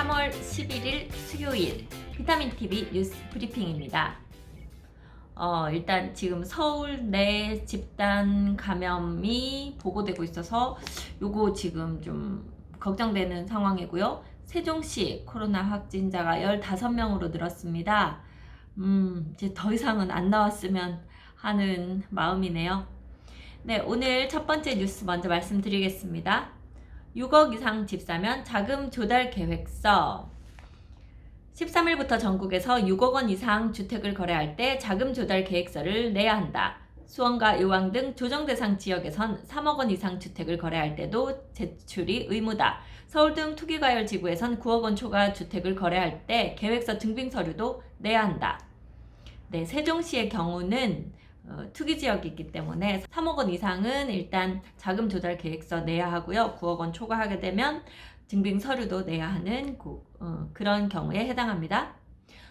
3월 11일 수요일 비타민 TV 뉴스 브리핑입니다. 어, 일단 지금 서울 내 집단 감염이 보고되고 있어서 요거 지금 좀 걱정되는 상황이고요. 세종시 코로나 확진자가 15명으로 늘었습니다. 음, 이제 더 이상은 안 나왔으면 하는 마음이네요. 네, 오늘 첫 번째 뉴스 먼저 말씀드리겠습니다. 6억 이상 집 사면 자금 조달 계획서. 13일부터 전국에서 6억 원 이상 주택을 거래할 때 자금 조달 계획서를 내야 한다. 수원과 요왕 등 조정 대상 지역에선 3억 원 이상 주택을 거래할 때도 제출이 의무다. 서울 등 투기 과열 지구에선 9억 원 초과 주택을 거래할 때 계획서 증빙 서류도 내야 한다. 네, 세종시의 경우는 어, 투기 지역이기 때문에 3억 원 이상은 일단 자금 조달 계획서 내야 하고요. 9억 원 초과하게 되면 증빙 서류도 내야 하는 고- 어, 그런 경우에 해당합니다.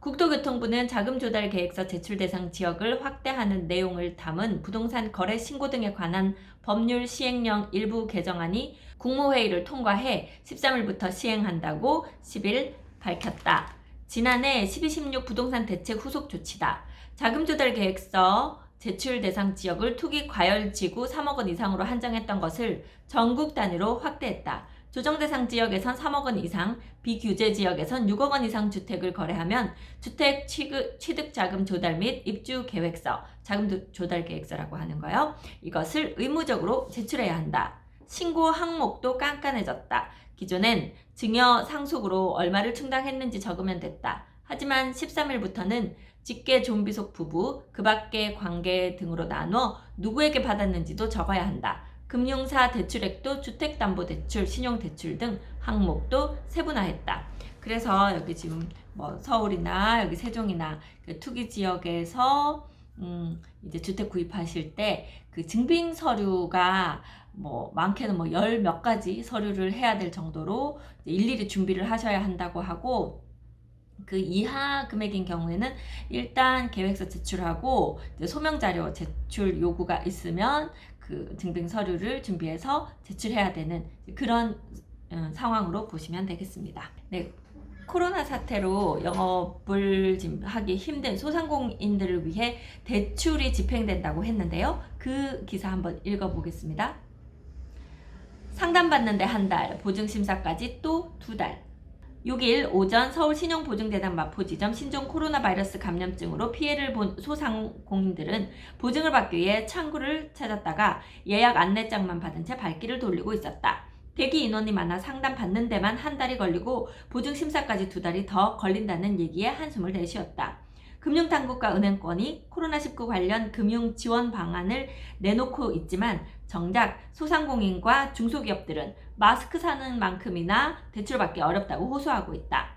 국토교통부는 자금 조달 계획서 제출 대상 지역을 확대하는 내용을 담은 부동산 거래 신고 등에 관한 법률 시행령 일부 개정안이 국무회의를 통과해 13일부터 시행한다고 10일 밝혔다. 지난해 1216 부동산 대책 후속 조치다. 자금 조달 계획서 제출 대상 지역을 투기 과열 지구 3억 원 이상으로 한정했던 것을 전국 단위로 확대했다. 조정 대상 지역에선 3억 원 이상, 비규제 지역에선 6억 원 이상 주택을 거래하면 주택 취득, 취득 자금 조달 및 입주 계획서, 자금 조- 조달 계획서라고 하는 거요. 이것을 의무적으로 제출해야 한다. 신고 항목도 깐깐해졌다. 기존엔 증여 상속으로 얼마를 충당했는지 적으면 됐다. 하지만 13일부터는 직계 좀비 속 부부, 그 밖의 관계 등으로 나눠 누구에게 받았는지도 적어야 한다. 금융사 대출액도 주택담보대출, 신용대출 등 항목도 세분화했다. 그래서 여기 지금 뭐 서울이나 여기 세종이나 그 투기 지역에서 음 이제 주택 구입하실 때 그 증빙 서류가 뭐 많게는 뭐 열 몇 가지 서류를 해야 될 정도로 일일이 준비를 하셔야 한다고 하고 그 이하 금액인 경우에는 일단 계획서 제출하고 소명 자료 제출 요구가 있으면 그 증빙 서류를 준비해서 제출해야 되는 그런 음, 상황으로 보시면 되겠습니다. 네. 코로나 사태로 영업을 지금 하기 힘든 소상공인들을 위해 대출이 집행된다고 했는데요. 그 기사 한번 읽어보겠습니다. 상담받는데 한 달, 보증심사까지 또 두 달. 6일 오전 서울 신용보증대당 마포지점 신종 코로나 바이러스 감염증으로 피해를 본 소상공인들은 보증을 받기 위해 창구를 찾았다가 예약 안내장만 받은 채 발길을 돌리고 있었다. 대기 인원이 많아 상담 받는 데만 한 달이 걸리고 보증 심사까지 두 달이 더 걸린다는 얘기에 한숨을 내쉬었다. 금융당국과 은행권이 코로나19 관련 금융 지원 방안을 내놓고 있지만 정작 소상공인과 중소기업들은 마스크 사는 만큼이나 대출받기 어렵다고 호소하고 있다.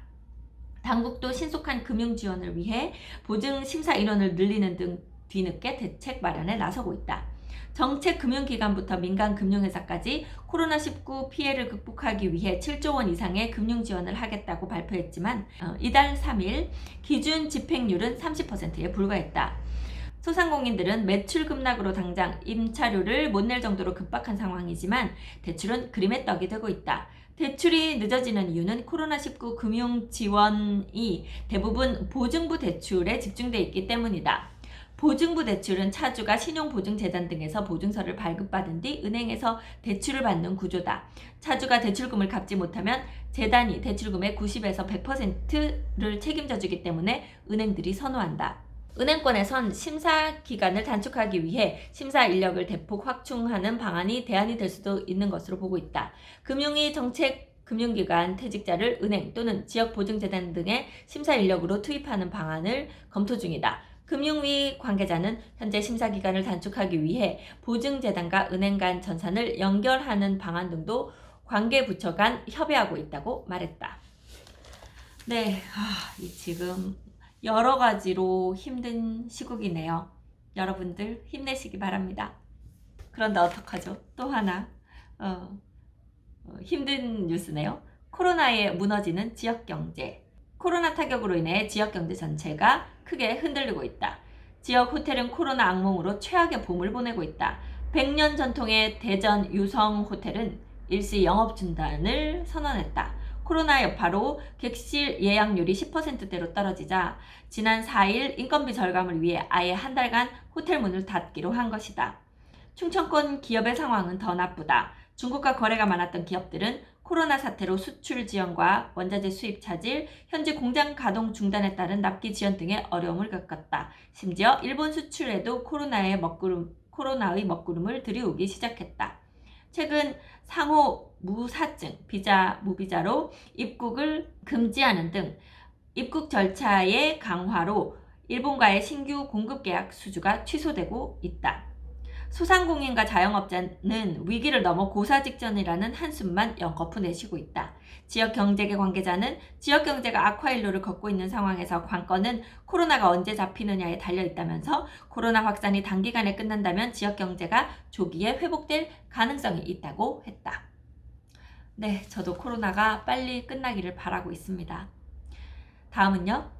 당국도 신속한 금융 지원을 위해 보증 심사 인원을 늘리는 등 뒤늦게 대책 마련에 나서고 있다. 정책 금융기관부터 민간 금융회사까지 코로나19 피해를 극복하기 위해 7조 원 이상의 금융 지원을 하겠다고 발표했지만 어, 이달 3일 기준 집행률은 30%에 불과했다. 소상공인들은 매출 급락으로 당장 임차료를 못 낼 정도로 급박한 상황이지만 대출은 그림의 떡이 되고 있다. 대출이 늦어지는 이유는 코로나19 금융 지원이 대부분 보증부 대출에 집중돼 있기 때문이다. 보증부 대출은 차주가 신용보증재단 등에서 보증서를 발급받은 뒤 은행에서 대출을 받는 구조다. 차주가 대출금을 갚지 못하면 재단이 대출금의 90에서 100%를 책임져 주기 때문에 은행들이 선호한다. 은행권에선 심사 기간을 단축하기 위해 심사 인력을 대폭 확충하는 방안이 대안이 될 수도 있는 것으로 보고 있다. 금융위 정책 금융기관 퇴직자를 은행 또는 지역보증재단 등의 심사 인력으로 투입하는 방안을 검토 중이다. 금융위 관계자는 현재 심사 기간을 단축하기 위해 보증재단과 은행 간 전산을 연결하는 방안 등도 관계 부처 간 협의하고 있다고 말했다. 네, 아, 이 지금 여러 가지로 힘든 시국이네요. 여러분들 힘내시기 바랍니다. 그런데 어떡하죠? 또 하나 어, 어, 힘든 뉴스네요. 코로나에 무너지는 지역 경제. 코로나 타격으로 인해 지역 경제 전체가 크게 흔들리고 있다. 지역 호텔은 코로나 악몽으로 최악의 봄을 보내고 있다. 100년 전통의 대전 유성 호텔은 일시 영업 중단을 선언했다. 코로나 여파로 객실 예약률이 10%대로 떨어지자 지난 4일 인건비 절감을 위해 아예 한 달간 호텔 문을 닫기로 한 것이다. 충청권 기업의 상황은 더 나쁘다. 중국과 거래가 많았던 기업들은 코로나 사태로 수출 지연과 원자재 수입 차질, 현재 공장 가동 중단에 따른 납기 지연 등의 어려움을 겪었다. 심지어 일본 수출에도 코로나의 먹구름, 코로나의 먹구름을 들이우기 시작했다. 최근 상호 무사증, 비자, 무비자로 입국을 금지하는 등 입국 절차의 강화로 일본과의 신규 공급 계약 수주가 취소되고 있다. 소상공인과 자영업자는 위기를 넘어 고사 직전이라는 한숨만 연거푸 내쉬고 있다. 지역 경제계 관계자는 지역 경제가 악화일로를 걷고 있는 상황에서 관건은 코로나가 언제 잡히느냐에 달려 있다면서 코로나 확산이 단기간에 끝난다면 지역 경제가 조기에 회복될 가능성이 있다고 했다. 네, 저도 코로나가 빨리 끝나기를 바라고 있습니다. 다음은요.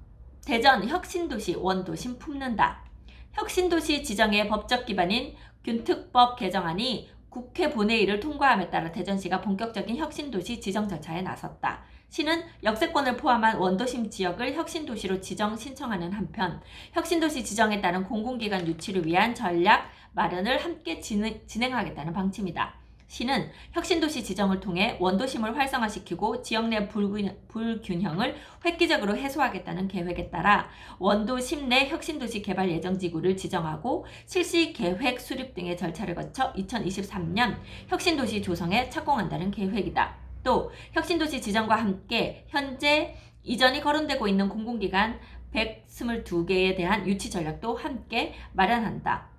대전 혁신도시 원도심 품는다. 혁신도시 지정의 법적 기반인 균특법 개정안이 국회 본회의를 통과함에 따라 대전시가 본격적인 혁신도시 지정 절차에 나섰다. 시는 역세권을 포함한 원도심 지역을 혁신도시로 지정 신청하는 한편 혁신도시 지정에 따른 공공기관 유치를 위한 전략 마련을 함께 진행, 진행하겠다는 방침이다. 시는 혁신도시 지정을 통해 원도심을 활성화시키고 지역 내 불균, 불균형을 획기적으로 해소하겠다는 계획에 따라 원도심 내 혁신도시 개발 예정 지구를 지정하고 실시 계획 수립 등의 절차를 거쳐 2023년 혁신도시 조성에 착공한다는 계획이다. 또 혁신도시 지정과 함께 현재 이전이 거론되고 있는 공공기관 122개에 대한 유치 전략도 함께 마련한다.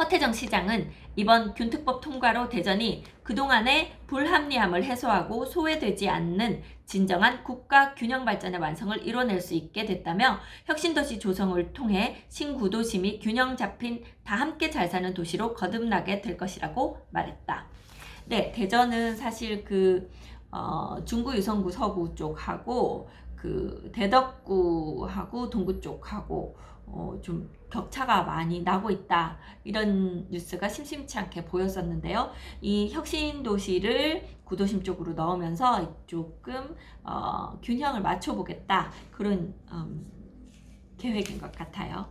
허태정 시장은 이번 균특법 통과로 대전이 그동안의 불합리함을 해소하고 소외되지 않는 진정한 국가 균형 발전의 완성을 이뤄낼 수 있게 됐다며 혁신도시 조성을 통해 신구도심이 균형 잡힌 다 함께 잘 사는 도시로 거듭나게 될 것이라고 말했다. 네, 대전은 사실 그 어, 중구 유성구 서구 쪽하고 그 대덕구하고 동구 쪽하고 어, 좀 격차가 많이 나고 있다. 이런 뉴스가 심심치 않게 보였었는데요. 이 혁신 도시를 구도심 쪽으로 넣으면서 조금 어, 균형을 맞춰보겠다. 그런 음, 계획인 것 같아요.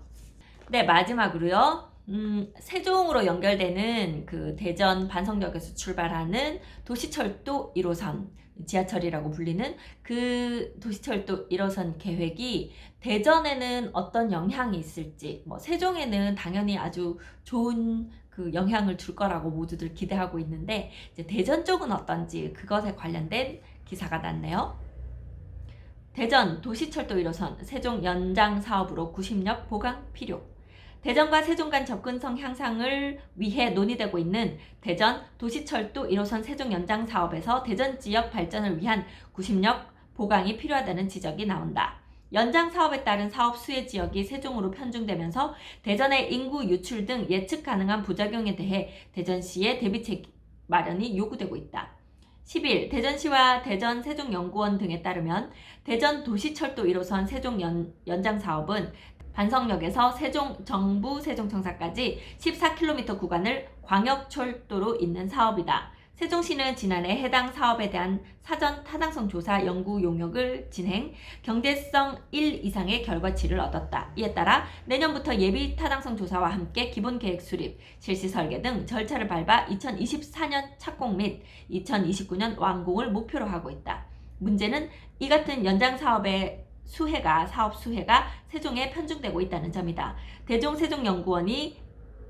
네, 마지막으로요. 음, 세종으로 연결되는 그 대전 반성역에서 출발하는 도시철도 1호선 지하철이라고 불리는 그 도시철도 1호선 계획이 대전에는 어떤 영향이 있을지, 뭐 세종에는 당연히 아주 좋은 그 영향을 줄 거라고 모두들 기대하고 있는데 이제 대전 쪽은 어떤지 그것에 관련된 기사가 났네요. 대전 도시철도 1호선 세종 연장 사업으로 90역 보강 필요. 대전과 세종 간 접근성 향상을 위해 논의되고 있는 대전 도시철도 1호선 세종 연장 사업에서 대전 지역 발전을 위한 90역 보강이 필요하다는 지적이 나온다. 연장 사업에 따른 사업 수혜 지역이 세종으로 편중되면서 대전의 인구 유출 등 예측 가능한 부작용에 대해 대전시의 대비책 마련이 요구되고 있다. 10일 대전시와 대전 세종연구원 등에 따르면 대전 도시철도 1호선 세종 연, 연장 사업은 반성역에서 세종 정부 세종청사까지 14km 구간을 광역철도로 잇는 사업이다. 세종시는 지난해 해당 사업에 대한 사전 타당성 조사 연구 용역을 진행, 경제성 1 이상의 결과치를 얻었다. 이에 따라 내년부터 예비 타당성 조사와 함께 기본 계획 수립, 실시 설계 등 절차를 밟아 2024년 착공 및 2029년 완공을 목표로 하고 있다. 문제는 이 같은 연장 사업의 수혜가 사업 수혜가 세종에 편중되고 있다는 점이다. 대종세종연구원이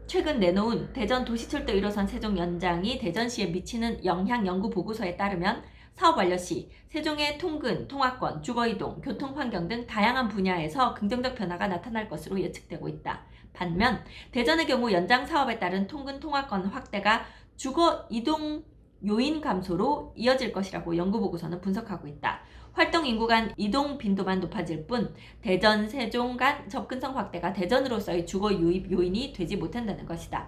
최근 내놓은 대전 도시철도 1호선 세종 연장이 대전시에 미치는 영향 연구 보고서에 따르면 사업 완료 시 세종의 통근, 통화권, 주거이동, 교통환경 등 다양한 분야에서 긍정적 변화가 나타날 것으로 예측되고 있다. 반면 대전의 경우 연장 사업에 따른 통근, 통화권 확대가 주거이동 요인 감소로 이어질 것이라고 연구 보고서는 분석하고 있다. 활동 인구 간 이동 빈도만 높아질 뿐 대전 세종 간 접근성 확대가 대전으로서의 주거 유입 요인이 되지 못한다는 것이다.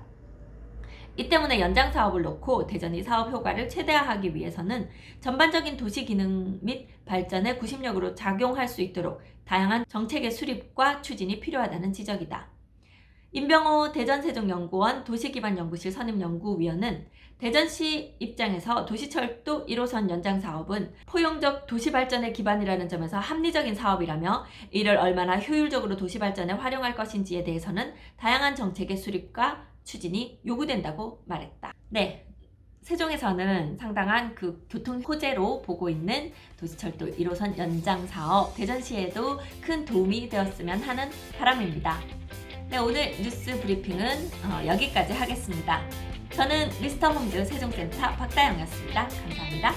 이 때문에 연장 사업을 놓고 대전이 사업 효과를 최대화하기 위해서는 전반적인 도시 기능 및 발전의 구심력으로 작용할 수 있도록 다양한 정책의 수립과 추진이 필요하다는 지적이다. 임병호 대전세종연구원 도시기반연구실 선임연구위원은 대전시 입장에서 도시철도 1호선 연장 사업은 포용적 도시 발전의 기반이라는 점에서 합리적인 사업이라며 이를 얼마나 효율적으로 도시 발전에 활용할 것인지에 대해서는 다양한 정책의 수립과 추진이 요구된다고 말했다. 네. 세종에서는 상당한 그 교통 호재로 보고 있는 도시철도 1호선 연장 사업 대전시에도 큰 도움이 되었으면 하는 바람입니다. 네, 오늘 뉴스 브리핑은 어, 여기까지 하겠습니다. 저는 미스터 홈즈 세종센터 박다영이었습니다. 감사합니다.